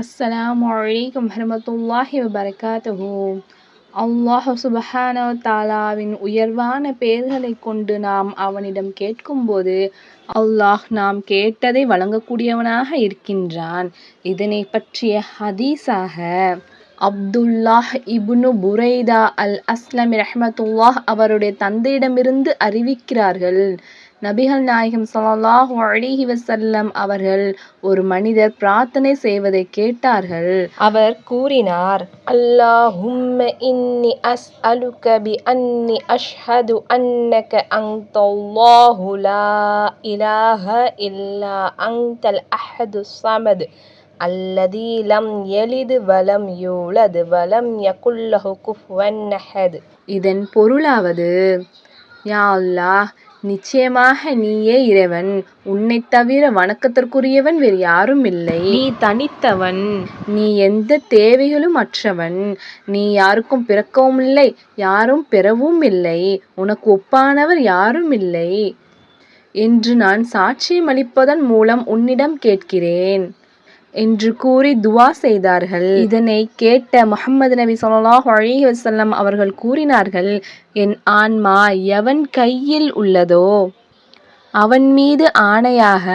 அஸ்ஸலாம் வலைக்கம் வரமத்துல்லாஹி வபரகாத்தஹூ அல்லாஹ் சுபஹானோ தாலாவின் உயர்வான பெயர்களை கொண்டு நாம் அவனிடம் கேட்கும்போது அல்லாஹ் நாம் கேட்டதை வழங்கக்கூடியவனாக இருக்கின்றான். இதனை பற்றிய ஹதீஸாக அப்துல்லாஹ் இப்னு புரைதா அல் அஸ்லமி ரஹமத்துல்லாஹ் அவருடைய தந்தையிடமிருந்து அறிவிக்கிறார்கள். நபிகள் நாயகம் ஸல்லல்லாஹு அலைஹி வஸல்லம் அவர்கள் ஒரு மனிதர் பிரார்த்தனை செய்வதை கேட்டார்கள். அவர் கூறினார் அல்லாஹும்ம இன்னி அஸ்அலுக பி அன்னி அஷ்ஹது அன்னக அன்தல்லாஹு லா இலாஹ இல்லா அன்தல் அஹது ஸமது அல்லதி லம் யலிது வலம் யூலது வலம் யகுல்லஹு குஃபுவன் அஹத். இதன் பொருளாவது யா அல்லாஹ் நிச்சயமாக நீயே இறைவன். உன்னைத் தவிர வணக்கத்திற்குரியவன் வேறு யாரும் இல்லை. நீ தனித்தவன். நீ எந்த தேவைகளும் அற்றவன். நீ யாருக்கும் பிறக்கவும் இல்லை யாரும் பெறவும் இல்லை. உனக்கு ஒப்பானவர் யாரும் இல்லை. என்று நான் சாட்சியம் அளிப்பதன் மூலம் உன்னிடம் கேட்கிறேன். என்று கூறி துவா செய்தார்கள். இதனை கேட்ட முஹம்மது நபி ஸல்லல்லாஹு அலைஹி வஸல்லம் அவர்கள் கூறினார்கள் என் ஆன்மா எவன் கையில் உள்ளதோ அவன் மீது ஆணையாக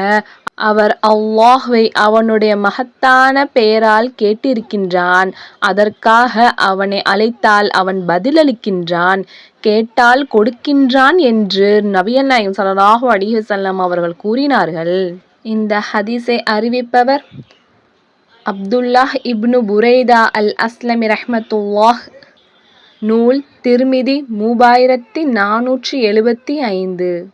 அவர் அல்லாஹ்வை அவனுடைய மகத்தான பெயரால் கேட்டிருக்கின்றான். அதற்காக அவனை அழைத்தால் அவன் பதிலளிக்கின்றான். கேட்டால் கொடுக்கின்றான் என்று நபியல் நாயகம் ஸல்லல்லாஹு அலைஹி வஸல்லம் அவர்கள் கூறினார்கள். இந்த ஹதீஸை அறிவிப்பவர் அப்துல்லாஹ் இப்னு புரைதா அல் அஸ்லமி ரஹ்மத்துல்லாஹ். நூல் திருமிதி மூவாயிரத்தி நானூற்றி எழுபத்தி ஐந்து.